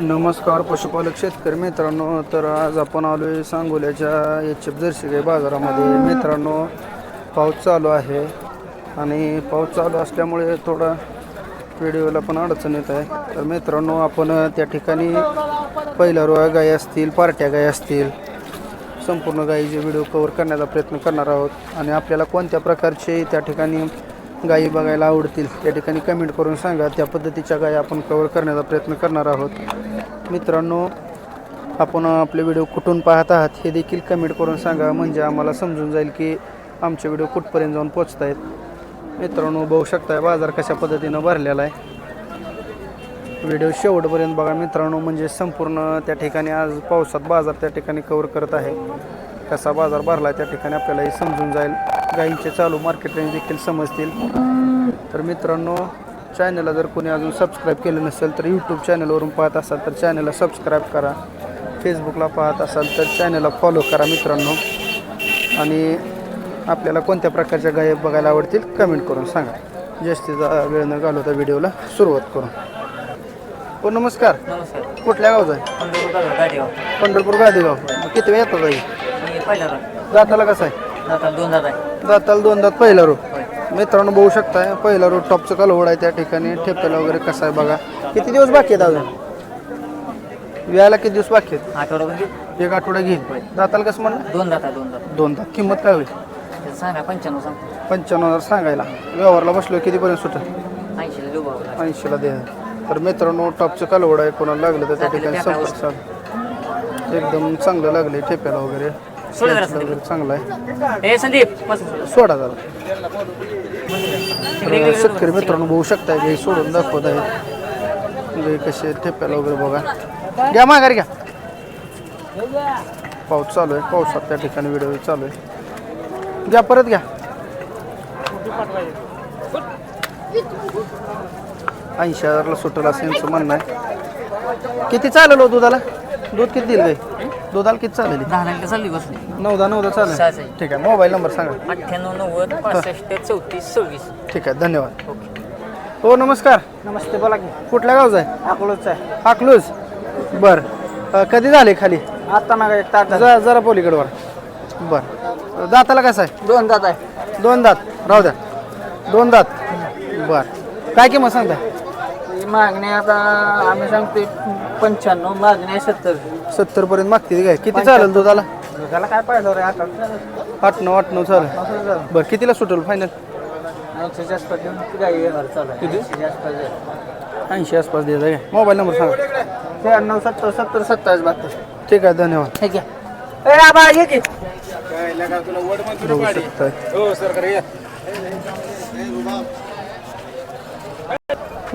नमस्कार पशुपालक शेतकरी मित्रांनो. तर आज आपण आलो आहे सांगोल्याच्या एच एफ जर्सी गाई बाजारामध्ये. मित्रांनो पाऊस चालू आहे आणि पाऊस चालू असल्यामुळे थोडा व्हिडिओला पण अडचण येत आहे. तर मित्रांनो आपण त्या ठिकाणी पहिल्या रोया गाई असतील पार्ट्या गाई असतील संपूर्ण गायीचे व्हिडिओ कवर करण्याचा प्रयत्न करणार आहोत. आणि आपल्याला कोणत्या प्रकारचे त्या ठिकाणी गायी बघायला आवडतील त्या ठिकाणी कमेंट करून सांगा. त्या पद्धतीच्या गायी आपण कवर करण्याचा प्रयत्न करणार आहोत. मित्रांनो आपण आपले व्हिडिओ कुठून पाहत आहात हे देखील कमेंट करून सांगा. म्हणजे आम्हाला समजून जाईल की आमचे व्हिडिओ कुठपर्यंत जाऊन पोचत आहेत मित्रांनो बघू शकताय बाजार कशा पद्धतीनं भरलेला आहे. व्हिडिओ शेवटपर्यंत बघा मित्रांनो म्हणजे संपूर्ण त्या ठिकाणी आज पावसात बाजार त्या ठिकाणी कवर करत आहे. कसा बाजार भरला त्या ठिकाणी आपल्याला हे समजून जाईल. गाईंचे चालू मार्केट रेंज देखील समजतील. तर मित्रांनो चॅनलला जर कोणी अजून सबस्क्राईब केलं नसेल तर यूट्यूब चॅनलवरून पाहत असाल तर चॅनलला सबस्क्राईब करा. फेसबुकला पाहत असाल तर चॅनलला फॉलो करा मित्रांनो. आणि आपल्याला कोणत्या प्रकारच्या गायब बघायला आवडतील कमेंट करून सांगा. जास्तीचा वेळ न घालवता व्हिडिओला सुरुवात करू. हो नमस्कार. नमस्कार. कुठल्या गावचा आहे? पंढरपूर गादेगाव मग किती वेळ येतात दाताला कसं आहे? आता दोन दात पहिला रो होय मित्रांनो बघू शकताय पहिला रो टॉपचं कालवड आहे त्या ठिकाणी. ठेपेला वगैरे कसं आहे बघा. किती दिवस बाकी आहेत अजून? व्यायला किती दिवस बाकी आहेत? आठवडा म्हणजे एक आठवडा घेईल. दाताला कसं म्हणलं? दोन दादा दोन दोन दात किंमत काय होईल? त्याचं सांगा पंच्याण्णव हजार सांगायला. व्यवहारला बसलो कितीपर्यंत सुटेल? ऐंशीला देऊ ऐंशीला द्या. तर मित्रांनो टॉपचं कालवड आहे कोणाला लागलं तर त्या ठिकाणी संपर्क साध. एकदम चांगलं लागले ठेप्याला वगैरे. सोडा जरा वगैरे चांगलं आहे. ए संदीप सोडा जरा तर शेतकरी मित्रांनो बघू शकताय गाई सोडून दाखवत आहेत. गाई कसे ठेप्याला वगैरे बघा. घ्या माघारी घ्या. पाऊस चालू आहे. पावसात त्या ठिकाणी व्हिडिओ चालू आहे. घ्या परत घ्या. ऐंशी हजारला सुटेल असं यांचं म्हणणं आहे. किती चालेल हो दुधाला? दूध किती दिलं दुधाला किती चालेल दहा चालली बसली? नऊ दहा नऊ दहा चालेल. ठीक आहे मोबाईल नंबर सांगा. अठ्ठ्याण्णव नव्वद पासष्ट चौतीस सव्वीस. ठीक आहे धन्यवाद. हो नमस्कार. नमस्ते बोला की. कुठल्या गावचा आहे? अकोलाच आहे. अकलूज. बर. अ, कधी झाले खाली? आता ना एक ताट जरा जरा पलीकडवर बर. दाताला कसं आहे? दोन दादा आहे. दोन दात. राहू द्या. दोन दात. बर. काय किंमत सांगता मागणी आता आम्ही सांगतोय पंच्याण्णव मागणी आहे सत्तर. सत्तर पर्यंत मागते काय? किती चालेल दुधाला? त्याला काय पाहिजे रे? आता आठ नऊ आठ नऊ चालेल. बरं कितीला सुटेल फायनल ऐंशीच्या आसपास देऊन गाडी व्यवहार चालू आहे ऐंशीच्या आसपास आहे. ऐंशी आसपास द्यायचा काय? मोबाईल नंबर सांगा. त्र्याण्णव सत्तर सत्तर सत्तावीस बहात्तर. ठीक आहे धन्यवाद. ठीक आहे ए आबा ये की. बघू शकताय.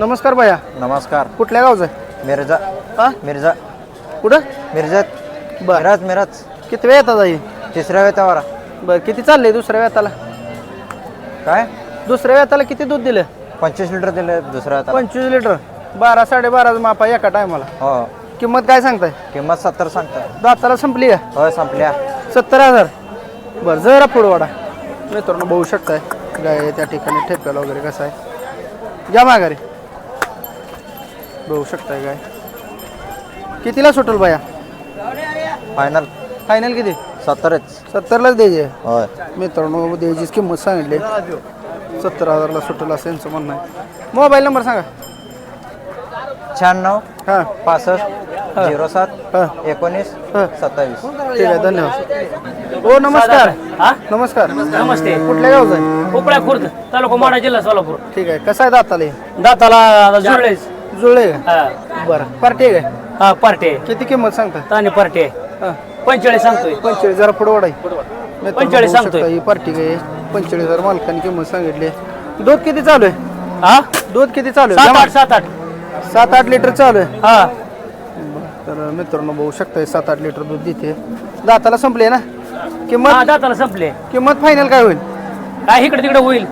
नमस्कार भैया. नमस्कार. कुठल्या गावचं आहे? मिर्झा हा? मिर्झा कुठं? मिर्झात बर. मिराज मिराज. किती वेळ येतात आई? तिसऱ्या वेतावारा. बरं किती चाललंय दुसऱ्या वेताला? काय? दुसऱ्या वेताला किती दूध दिलं? पंचवीस लिटर दिले दुसऱ्या वेताला. पंचवीस लिटर. बारा साडेबाराच मापा एका टायमाला. हो. किंमत काय सांगताय? किंमत सत्तर सांगतात दाताला संपली का होय संपल्या सत्तर हजार. बरं जरा पुढं वाडा मित्रांनो बघू शकताय. गाय त्या ठिकाणी ठेप्याला वगैरे कसं आहे. या माघारी. बघू शकताय गाय कितीला सुटल बाया फायनल फायनल किती? सत्तरच. सत्तरलाच द्यायचे. होय. मित्रांनो द्यायचीच किंमत सांगितली. सत्तर हजारला सुटेल असं यांचं म्हणणं आहे. मोबाईल नंबर सांगा. शहाण्णव हां. पासष्ट झिरो सात हां. एकोणीस हां. सत्तावीस. ठीक आहे धन्यवाद. हो नमस्कार. हा? नमस्कार. नमस्ते. कुठल्या गावचं आहे? खुर्द तालुका माडा जिल्हा सोलापूर. ठीक आहे कसं आहे दाताले? दाताला जुळले का? हा. बरं. पार्टी आहे काय? हा पार्टे किती किंमत सांगता? ताने पार्टे हां. पंचेचाळीस सांगतोय. पंचेचाळीस जरा पुढे वाढाय पंचेचाळीस सांगतोय. ही पार्टी काय पंचेचाळीस हजार मालकाने किंमत सांगितली. दूध किती चालू आहे? हा? दूध किती चालू सात आहे आठ सात आठ. सात आठ लिटर चालू आहे? हा. तर मित्रांनो बघू शकताय सात आठ लिटर दूध देते. दाताला संपले ना? हा किंमत दाताला संपले किंमत फायनल काय होईल? काय इकडे तिकडे होईल?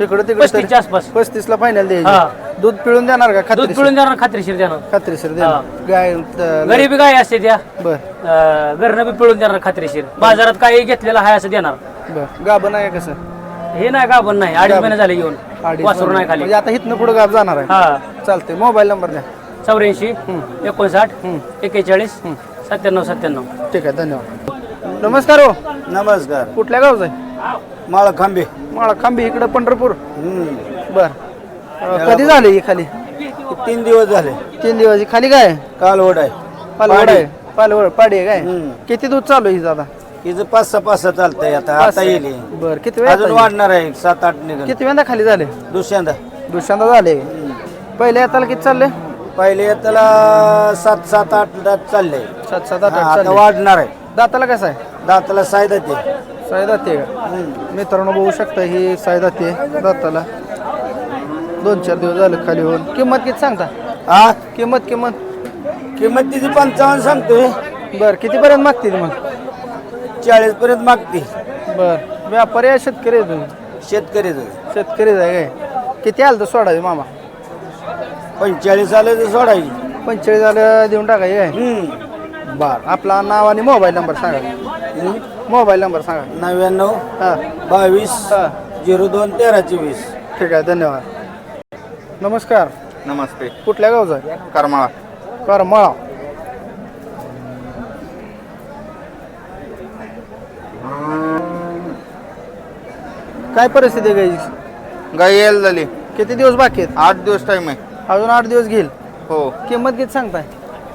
इकडे तिकडे पस्तीसच्या आसपास. पस्तीस ला फायनल हा. दूध पिळून देणार का? दूध खात्री पिळून देणार खात्रीशीर देणार. खात्रीशीर देणार. गाय त- गरीबी गाय असते त्या. बर. अं, घरनं बी पिळून देणार खात्रीशीर. बाजारात काही घेतलेलं आहे असं देणार. बर. गाभण आहे कसं? हे नाही गाभण नाही. अडीच महिने झाले येऊन अडीच वासरू नाही. खाली. म्हणजे आता इथनं पुढे गाभ जाणार आहे? हा. चालतंय. मोबाईल नंबर द्या. चौऱ्याऐंशी एकोणसाठ एक्केचाळीस सत्त्याण्णव सत्त्याण्णव. ठीक आहे. धन्यवाद. नमस्कार हो. नमस्कार. कुठल्या गावचा आहे? माळ खांबे माळा खांबी इकडं पंढरपूर. बर. अं, कधी झाले ही खाली? तीन दिवस झाले. तीन दिवस. खाली काय? आहे? कालवड आहे. पालवड आहे. पालवड पाडी आहे काय. किती दूध चालू आहे ही दादा हिचं पाच सहा पाच सहा चालतंय आता. आता येईल ही. बर किती वेळ अजून वाढणार आहे. सात आठ निघून किती वेळा खाली झाले? दुसऱ्यांदा. दुसऱ्यांदा झाले. पहिले येताला किती चालले? पहिले त्याला सात सात आठ दात चालले. सात सात आठ आठ आता चालले. वाढणार आहे. दाताला कसं आहे? दाताला सायदा ते का मित्रांनो बघू शकता ही सायदाती आहे दाताला. दोन चार दिवस झाले खाली होऊन. किंमत किती सांगता? हा किंमत किंमत. किंमत तिची पंचावन्न सांगतोय बर कितीपर्यंत मागते मग? चाळीस पर्यंत मागते. बर व्यापारी आहे शेतकरी आहे तुम्ही? शेतकरीच शेतकरीच आहे काय? किती आलं तर सोडायचं मामा? पंचेचाळीस आले तर सोडायची पंचेचाळीस झालं देऊन टाकायचे काय? हम्म. बर आपला नाव आणि मोबाईल नंबर सांगा. मोबाईल नंबर सांगा. नव्याण्णव हां. बावीस हां. झिरो दोन तेरा चोवीस ठीक आहे धन्यवाद. नमस्कार. नमस्ते. कुठल्या गावचा आहे? करमाळा. करमाळा. काय परिस्थिती आहे गाईची? गाई यायला झाली. किती दिवस बाकी आहेत? आठ दिवस टाइम आहे. अजून आठ दिवस घेईल. हो. किंमत किती सांगताय?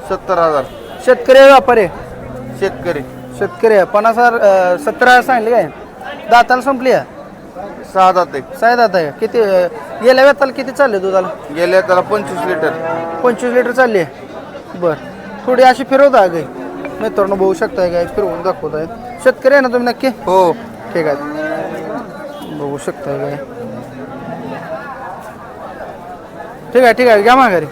सत्तर हजार. शेतकरी आहे व्यापारी आहे? शेतकरी. शेतकरी आहे. पन्नास हजार अं, सत्तर हजार सांगले काय? दाताला संपली आहे? सहा जाते साय दात आहे. किती अं, गेल्या वेताला किती चालले दुधाला? गेल्या त्याला पंचवीस लिटर. पंचवीस लिटर चालली. आहे बरं. थोडी अशी फिरवता गाई मित्रांनो बघू शकताय गाय फिरवून दाखवत आहे शेतकरी आहे ना तुम्ही नक्की? हो. ठीक आहे. बघू शकताय गाय ठीक आहे ठीक आहे. घ्या माघारी.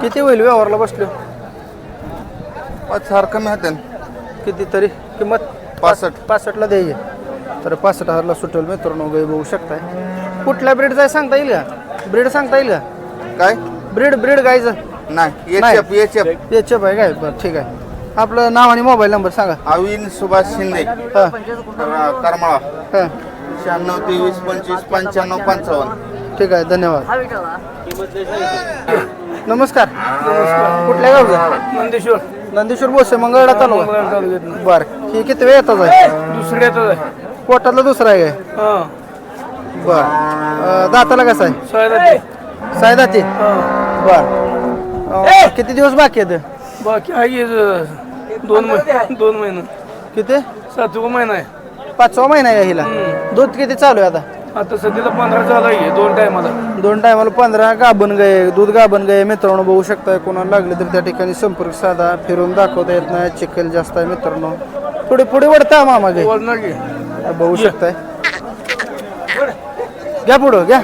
किती होईल व्यवहारला बसलो? पाच हजार कमी होते किती तरी किंमत पासष्ट. पासष्टला द्यायची. तर पासष्ट हजारला सुटेल मित्रांनो गाई बघू शकताय. कुठल्या ब्रीडचा आहे सांगता येईल का? ब्रीड सांगता येईल का? काय? ब्रीड ब्रीड गायचं नाही नाही. एचएफ एचएफ याच्या आहे काय? बरं ठीक आहे. आपलं नाव आणि मोबाईल नंबर सांगा. अविन सुभाष शिंदे. हां. कर- करमाळा. हां. शहाण्णव तेवीस पंचवीस पंच्याण्णव पंचावन्न. ठीक आहे धन्यवाद. नमस्कार. कुठल्या गावचं? नंदेश्वर नंदेश्वर बोसे मंगळडा तालुका. बर. ही किती वेळ येतात आहे दुसरी येतात आहे. पोटातला दुसरा आहे काय? हां. बर. अं, दाताला कसा आहे? सायदा सायदाती बर. अं, किती दिवस बाकी आहेत? बाकी आहे दोन महिने दोन महिने. किती? सातवा महिना आहे. पाचवा महिना आहे हिला? दूध किती चालू आहे आता? आता सध्याला पंधरा चालू आहे दोन टायमाला. दोन टायमाला पंधरा गाभण गए दूध गाभण गए मित्रांनो बघू शकताय कोणाला लागले तर त्या ठिकाणी संपर्क साधा फिरून दाखवता येत नाही चिखल जास्त आहे मित्रांनो. पुढे पुढे वडता मामा गे. की बघू शकताय. घ्या पुढं घ्या.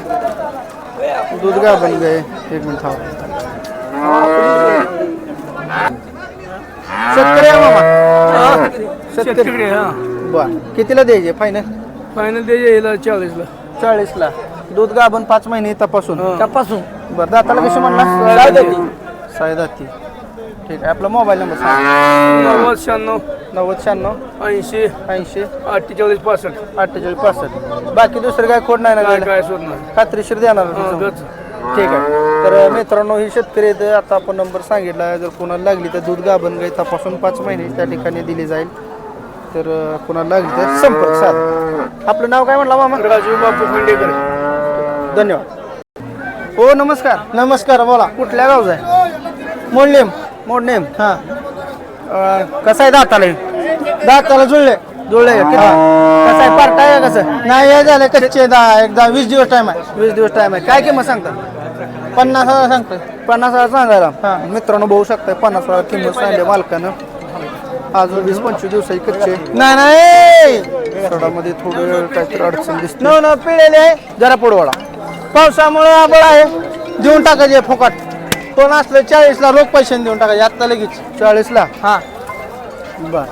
दूध गाभण गए एक मिनिट थांबा. शेतकरी आहे मामा. शेतकरी. शेतकरी हां. बर. कितीला द्यायचे? फायनल फायनल द्यायचे चाळीसला. चाळीसला. दूध गाभण पाच महिने तपासून. तपासून. बरं दाताला कशी म्हणला? सायदाती. ठीक आहे आपला मोबाईल नंबर नव्वद शहाण्णव. नव्वद शहाण्णव. ऐंशी. ऐंशी. अठ्ठेचाळीस पासष्ट. अठ्ठेचाळीस पासष्ट. बाकी दुसरं काय खोड नाही ना काय सोडणार खात्रीशीर देणार. ठीक आहे. तर मित्रांनो ही शेतकरी आता आपण नंबर सांगितला. जर कोणाला लागली तर दूध गाभण गाई तपासून पाच महिने त्या ठिकाणी दिली जाईल. तर कोणाला लागली तर संपर्क साध. आपलं नाव काय म्हणलं मामा? राजू बापू खंडेकर. धन्यवाद. हो नमस्कार. नमस्कार बोला. कुठल्या गावचा आहे? मोडनेम. मोडनेम. हां. कसं आहे दाताला? दाताला जुळले. जुळले? कसं आहे? पार्ट आहे का कसं? नाही हे झालं कच्चे दहा एकदा वीस दिवस टाइम आहे. वीस दिवस टाइम आहे. काय किंमत सांगता? पन्नास हजार सांगतो पन्नास हजार सांगायला. हां. मित्रांनो बघू शकताय पन्नास हजार किंमत सांगली मालकानं. अजून वीस पंचवीस दिवसाची कच्चे नाही नाही. सडामध्ये थोडं काहीतरी अडचण दिसते. न न पिळेले आहे. जरा पुढवाडा पावसामुळे आबळ आहे. देऊन टाकायचे फुकट. कोण असलं चाळीसला रोख पैसे देऊन टाकायचे. आत्ता लगेच. चाळीसला? हा. बर.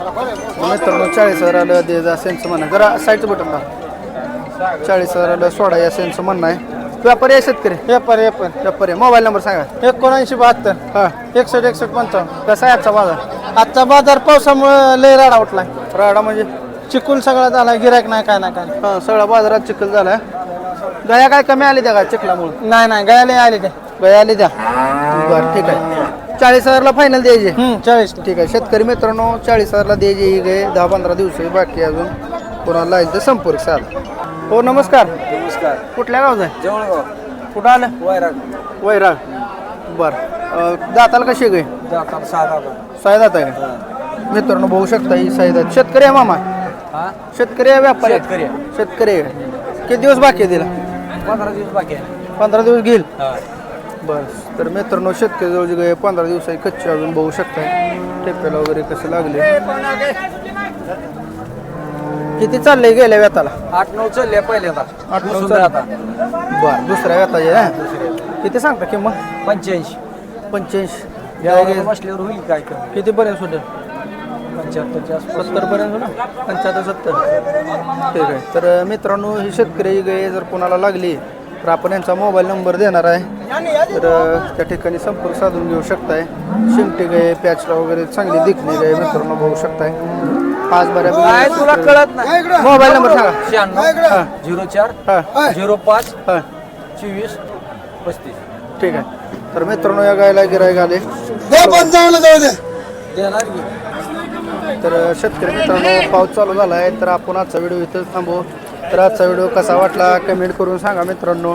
मित्रांनो चाळीस हजाराला दे जा म्हणणं आहे. जरा साईडचं बटन दाब चाळीस हजाराला सोडा या सेंटचं म्हणणं आहे. व्यापारी आहे शेतकरी? व्यापारी व्यापारी व्यापारी मोबाईल नंबर सांगा. एकोणऐंशी बहात्तर. हा. एकसष्ट एकसष्ट पंचावन्न. कसा आहे आजचा बाजार? आजचा बाजार पावसामुळे लय राडा उठलाय. राडा म्हणजे? चिकूल सगळा झाला गिरायक नाही काय नाही काय हा सगळा बाजारात चिखल झालाय. गया काय कमी आले त्या का चिखलामुळे? नाही नाही गयाले आले ते गया आले त्या? बरं ठीक आहे. चाळीस हजारला फायनल द्यायचे. हम्म, चाळीस. ठीक आहे. शेतकरी मित्रांनो चाळीस हजारला द्यायची ही गाय. दहा पंधरा दिवस आहे बाकी अजून. कोणाला आहे तर संपर्क साध. हो नमस्कार. नमस्कार. कुठल्या गावचा आहे? जवळगाव. कुठं आलं? वैराग. वैराग. बर. दाताला कशी गाय जातात सहा साई दात आहे? मित्रांनो बघू शकता ही साई शेतकरी आहे मामा? हा? शेतकरी आहे व्यापारी आहे? शेतकरी शेतकरी आहे. किती दिवस बाकी आहे तिला? पंधरा दिवस बाकी आहे. पंधरा दिवस घेईल? हा. बस. तर मित्रांनो शेतकरी जवळ गाय पंधरा दिवसाची कच्ची अजून बघू शकताय. टेप्याला वगैरे कसं लागले? किती चाललंय गेल्या व्यताला? आठ नऊ चालले पहिल्यांदा आठ नऊ आता. बर दुसऱ्या व्यताची आहे किती सांगता किंमत? पंच्याऐंशी. पंच्याऐंशी. या बसल्यावर होईल काय कमी? कितीपर्यंत सुटेल पंच्याहत्तरच्या सत्तर पर्यंत ना पंच्याहत्तर सत्तर. ठीक आहे. तर मित्रांनो ही शेतकरी गाय जर कोणाला लागली तर आपण यांचा मोबाईल नंबर देणार आहे. तर त्या ठिकाणी संपर्क साधून घेऊ शकताय. शिमटी गाय पॅचला वगैरे चांगली दिखणी गाय मित्रांनो बघू शकताय. पाच काय तुला बऱ्या कळत नाही? मोबाईल नंबर सांगा. शहाण्णव झिरो चार हां. झिरो पाच हां. चोवीस पस्तीस. ठीक आहे. तर मित्रांनो या गायला गिरायक आले. तर शेतकरी मित्रांनो पाऊस चालू झाला आहे तर आपण आजचा व्हिडिओ इथंच थांबू. तर आजचा व्हिडिओ कसा वाटला कमेंट करून सांगा मित्रांनो.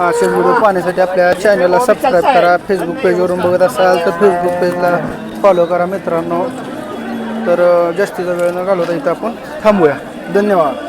असे व्हिडिओ पाहण्यासाठी आपल्या चॅनलला सबस्क्राईब करा फेसबुक पेजवरून बघत असाल तर फेसबुक पेजला फॉलो करा मित्रांनो. तर जास्तीचा वेळ न घालवता इथं आपण थांबूया. धन्यवाद.